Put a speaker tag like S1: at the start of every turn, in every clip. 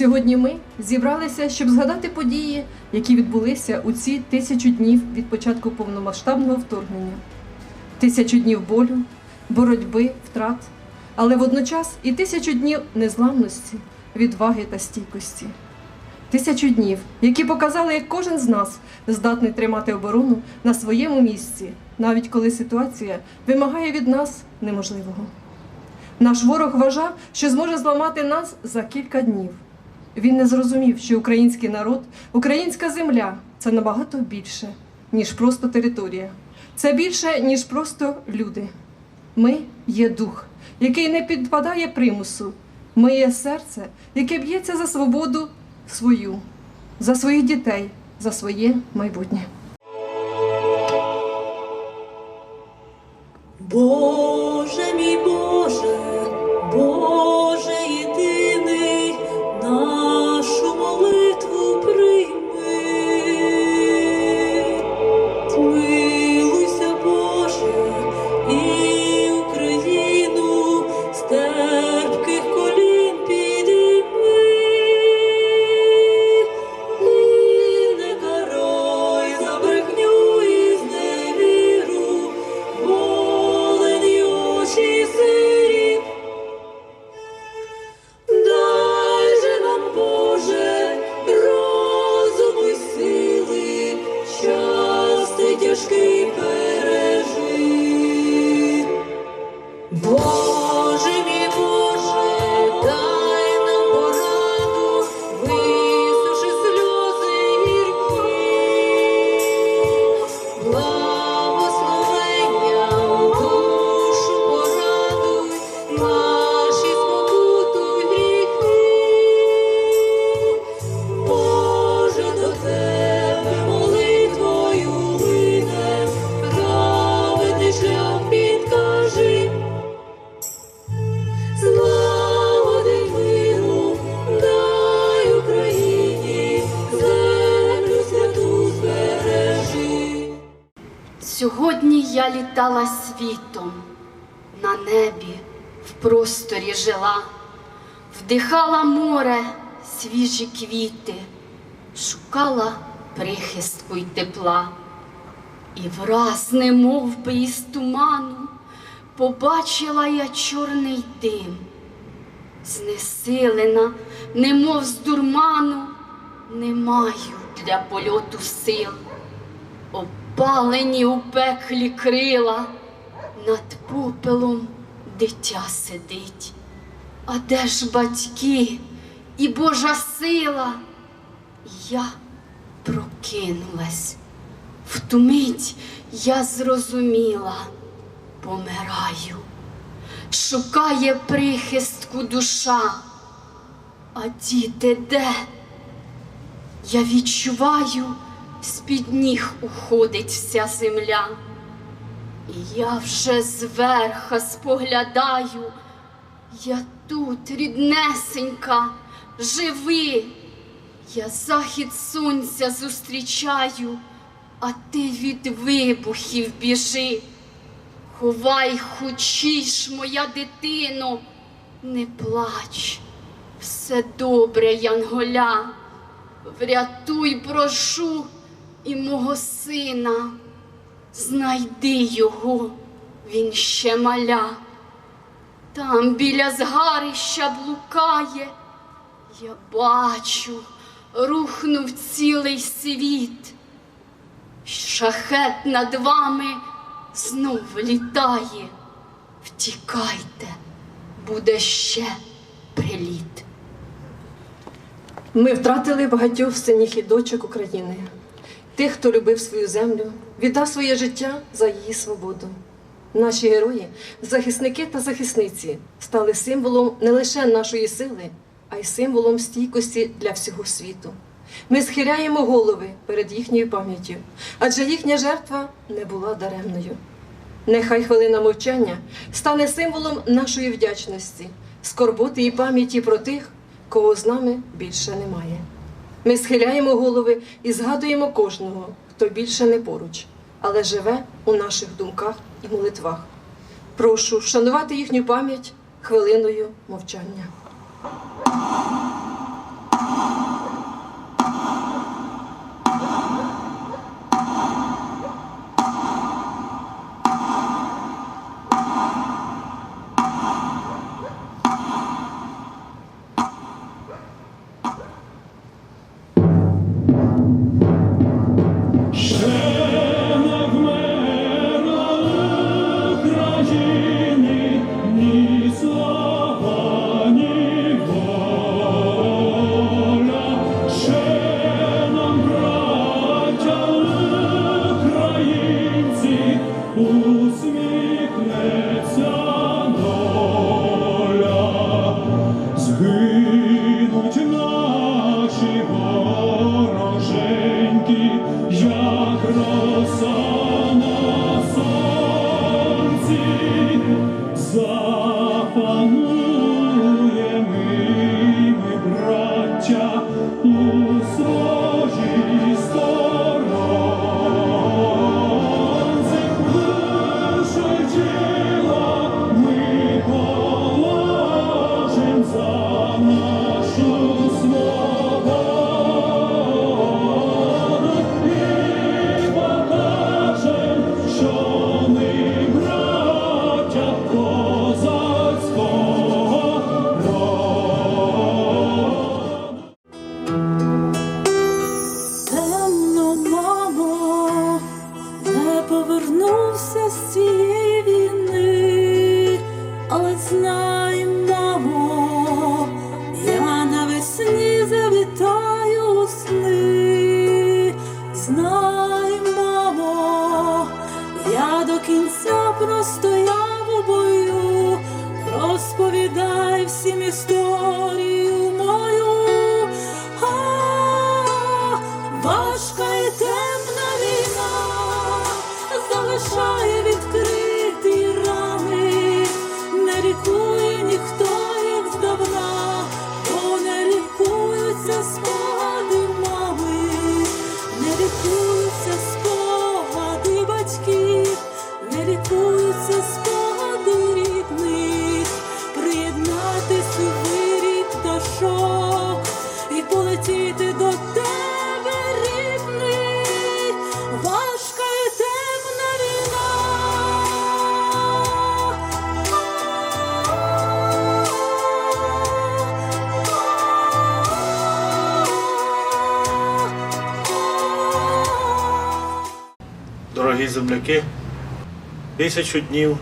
S1: Сьогодні ми зібралися, щоб згадати події, які відбулися у ці тисячу днів від початку повномасштабного вторгнення, тисячу днів болю, боротьби, втрат, але водночас і тисячу днів незламності, відваги та стійкості. Тисячу днів, які показали, як кожен з нас здатний тримати оборону на своєму місці, навіть коли ситуація вимагає від нас неможливого. Наш ворог вважав, що зможе зламати нас за кілька днів. Він не зрозумів, що український народ, українська земля це набагато більше, ніж просто територія. Це більше, ніж просто люди. Ми є дух, який не підпадає примусу. Ми є серце, яке б'ється за свободу свою, за своїх дітей, за своє майбутнє.
S2: Боже мій Боже, Боже
S3: літала світом, на небі, в просторі жила, вдихала море, свіжі квіти, шукала прихистку й тепла. І враз, немов би із туману, побачила я чорний дим, знесилена, немов з дурману, не маю для польоту сил. Опалені у пеклі крила, над попелом дитя сидить. А де ж батьки і Божа сила? Я прокинулась. В ту мить я зрозуміла, помираю, шукає прихистку душа, а діти де? Я відчуваю, з-під ніг уходить вся земля. І я вже зверха споглядаю, я тут, ріднесенька, живи, я захід сонця зустрічаю, а ти від вибухів біжи. Ховай хучіш, моя дитино, не плач, все добре, Янголя. Врятуй, прошу, і мого сина, знайди його, він ще маля. Там біля згарища блукає, я бачу, рухнув цілий світ. Шахет над вами знов літає. Втікайте, буде ще приліт.
S1: Ми втратили багатьох синіх і дочок України, тих, хто любив свою землю, віддав своє життя за її свободу. Наші герої, захисники та захисниці, стали символом не лише нашої сили, а й символом стійкості для всього світу. Ми схиляємо голови перед їхньою пам'яттю, адже їхня жертва не була даремною. Нехай хвилина мовчання стане символом нашої вдячності, скорботи і пам'яті про тих, кого з нами більше немає. Ми схиляємо голови і згадуємо кожного, хто більше не поруч, але живе у наших думках і молитвах. Прошу вшанувати їхню пам'ять хвилиною мовчання.
S4: sorry земляки, тисячу днів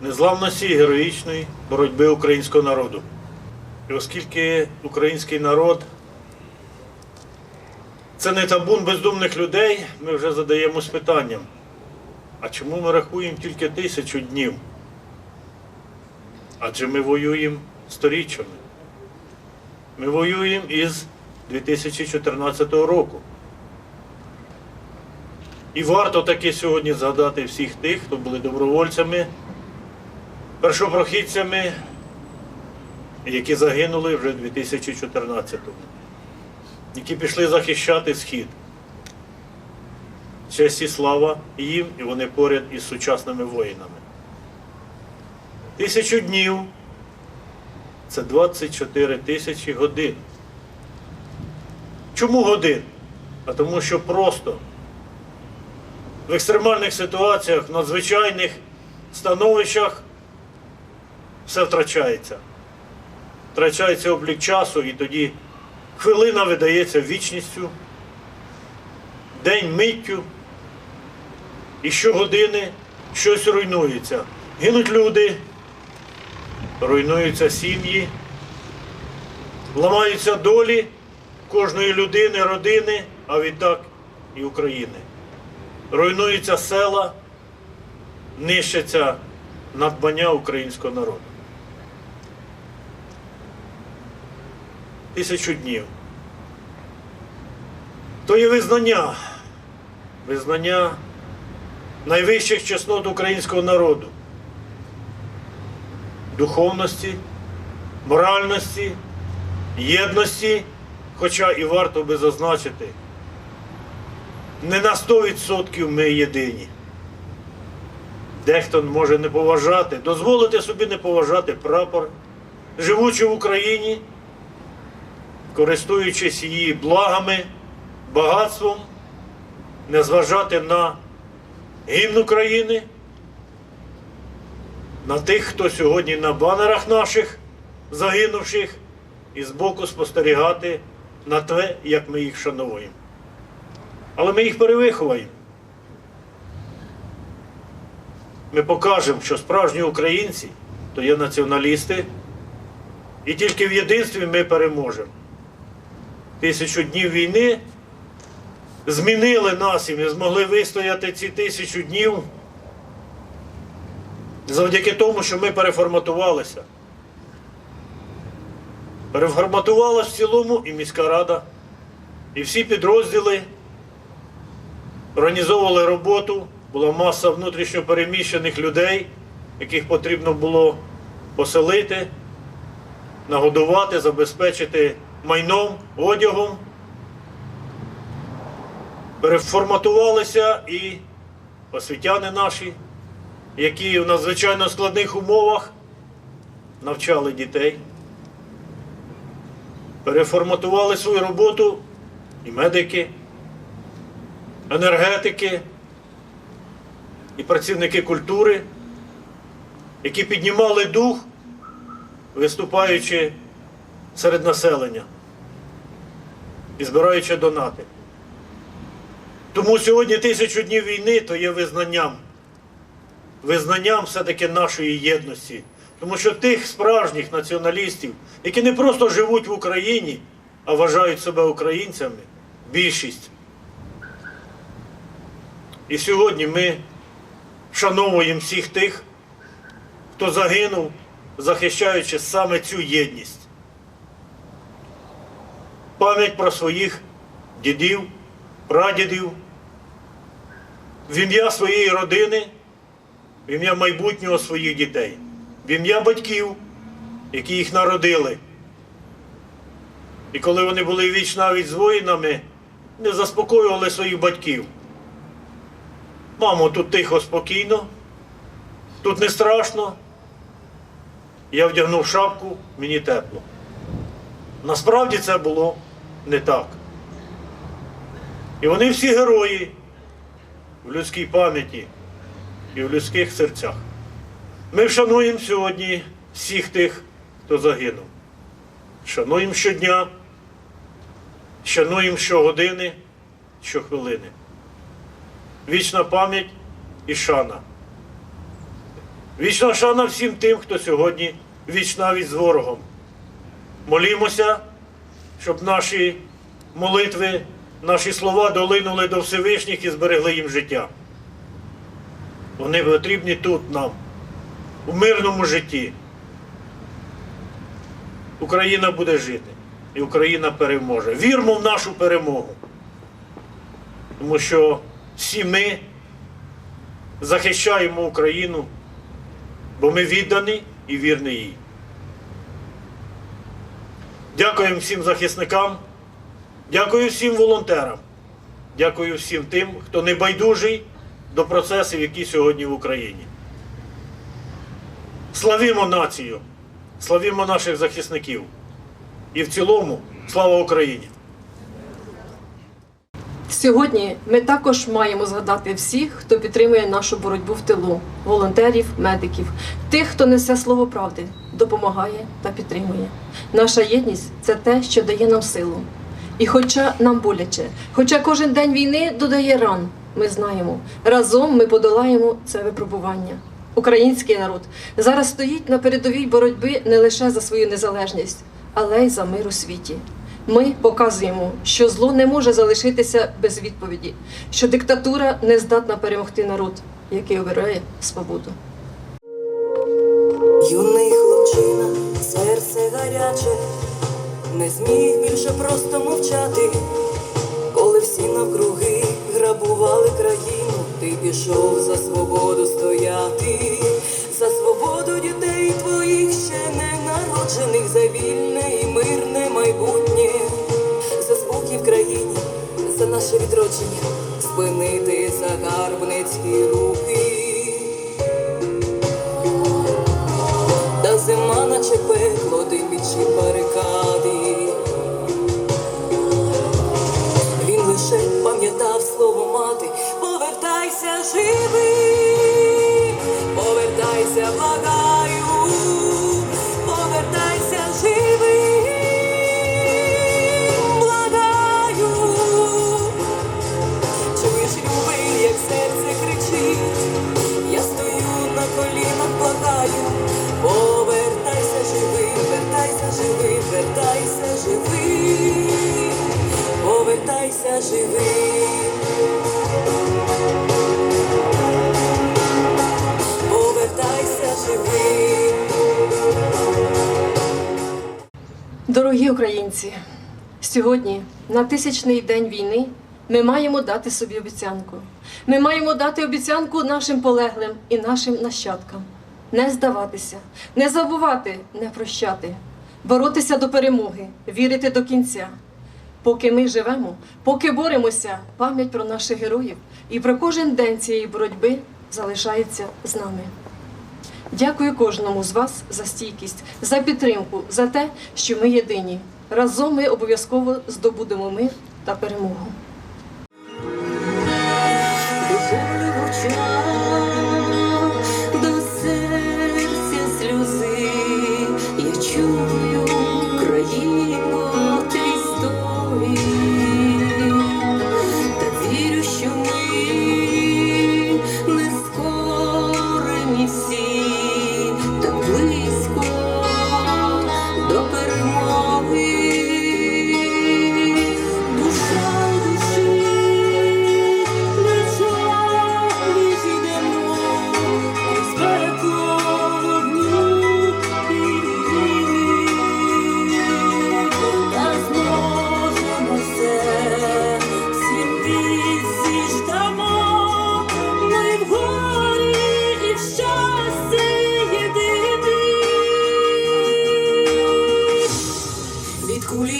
S4: незламності і героїчної боротьби українського народу. І оскільки український народ це не табун бездумних людей, ми вже задаємось питанням, а чому ми рахуємо тільки тисячу днів? Адже ми воюємо сторіччями. Ми воюємо із 2014 року. І варто таки сьогодні згадати всіх тих, хто були добровольцями, першопрохідцями, які загинули вже 2014-му, які пішли захищати схід. Честь і слава їм, і вони поряд із сучасними воїнами. Тисячу днів це 24 тисячі годин. Чому годин? А тому що просто в екстремальних ситуаціях, в надзвичайних становищах все втрачається. Втрачається облік часу, і тоді хвилина видається вічністю, день миттю, і щогодини щось руйнується. Гинуть люди, руйнуються сім'ї, ламаються долі кожної людини, родини, а відтак і України руйнуються села, нищаться надбання українського народу. Тисячу днів. То є визнання, визнання найвищих чеснот українського народу, духовності, моральності, єдності, хоча і варто би зазначити, не на 100% ми єдині. Дехто може не поважати, дозволити собі не поважати прапор, живучи в Україні, користуючись її благами, багатством, не зважати на гімн України, на тих, хто сьогодні на банерах наших загинувших, і збоку спостерігати на те, як ми їх шануємо. Але ми їх перевиховуємо. Ми покажемо, що справжні українці то є націоналісти, і тільки в єдинстві ми переможемо. Тисячу днів війни змінили нас і ми змогли вистояти ці тисячу днів завдяки тому, що ми переформатувалися. Переформатувалася в цілому і міська рада, і всі підрозділи організовували роботу, була маса внутрішньо переміщених людей, яких потрібно було поселити, нагодувати, забезпечити майном, одягом. Переформатувалися і освітяни наші, які в надзвичайно складних умовах навчали дітей. Переформатували свою роботу і медики енергетики і працівники культури, які піднімали дух, виступаючи серед населення і збираючи донати. Тому сьогодні тисячу днів війни то є визнанням, визнанням все-таки нашої єдності. Тому що тих справжніх націоналістів, які не просто живуть в Україні, а вважають себе українцями, більшість. І сьогодні ми вшановуємо всіх тих, хто загинув захищаючи саме цю єдність. Пам'ять про своїх дідів, прадідів, в ім'я своєї родини, в ім'я майбутнього своїх дітей, в ім'я батьків, які їх народили. І коли вони були віч навіть з воїнами, не заспокоювали своїх батьків. Мамо, тут тихо, спокійно, тут не страшно. Я вдягнув шапку, мені тепло. Насправді це було не так. І вони всі герої в людській пам'яті і в людських серцях. Ми вшануємо сьогодні всіх тих, хто загинув. Шануємо щодня, шануємо щогодини, щохвилини. Вічна пам'ять і шана. Вічна шана всім тим, хто сьогодні віч навіть з ворогом. Молімося, щоб наші молитви, наші слова долинули до Всевишніх і зберегли їм життя. Вони потрібні тут нам, у мирному житті. Україна буде жити і Україна переможе. Вірмо в нашу перемогу. Тому що всі ми захищаємо Україну, бо ми віддані і вірні їй. Дякуємо всім захисникам, дякую всім волонтерам, дякую всім тим, хто не байдужий до процесів, які сьогодні в Україні. Славімо націю, славімо наших захисників. І в цілому слава Україні!
S1: Сьогодні ми також маємо згадати всіх, хто підтримує нашу боротьбу в тилу, волонтерів, медиків, тих, хто несе слово правди, допомагає та підтримує. Наша єдність це те, що дає нам силу. І хоча нам боляче, хоча кожен день війни додає ран, ми знаємо, разом ми подолаємо це випробування. Український народ зараз стоїть на передовій боротьби не лише за свою незалежність, але й за мир у світі. Ми показуємо, що зло не може залишитися без відповіді, що диктатура не здатна перемогти народ, який обирає свободу.
S5: Юний хлопчина, серце гаряче, не зміг більше просто мовчати, коли всі навкруги грабували країну, ти пішов за свободу стояти, за свободу дітей твоїх ще не народжених, за вільне наше відродження, спинити загарбницькі руки. Та зима наче пекло, димічі барикади. Він лише пам'ятав слово мати, повертайся живий, повертайся, благаю, живий, повертайся живий. Повертайся живий.
S1: Дорогі українці, сьогодні, на тисячний день війни, ми маємо дати собі обіцянку. Ми маємо дати обіцянку нашим полеглим і нашим нащадкам. Не здаватися, не забувати, не прощати, боротися до перемоги, вірити до кінця. Поки ми живемо, поки боремося, пам'ять про наших героїв і про кожен день цієї боротьби залишається з нами. Дякую кожному з вас за стійкість, за підтримку, за те, що ми єдині. Разом ми обов'язково здобудемо мир та перемогу.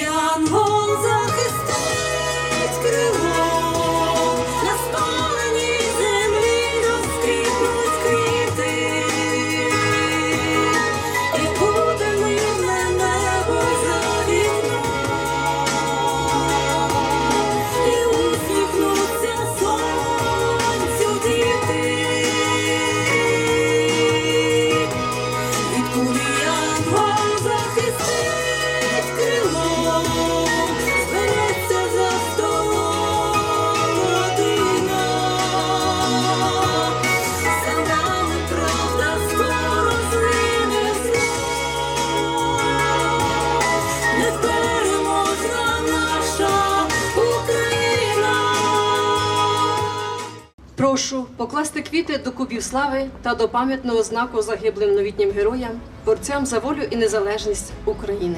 S5: янгол захистить
S1: крила. Покласти квіти до кубів слави та до пам'ятного знаку загиблим новітнім героям, борцям за волю і незалежність України.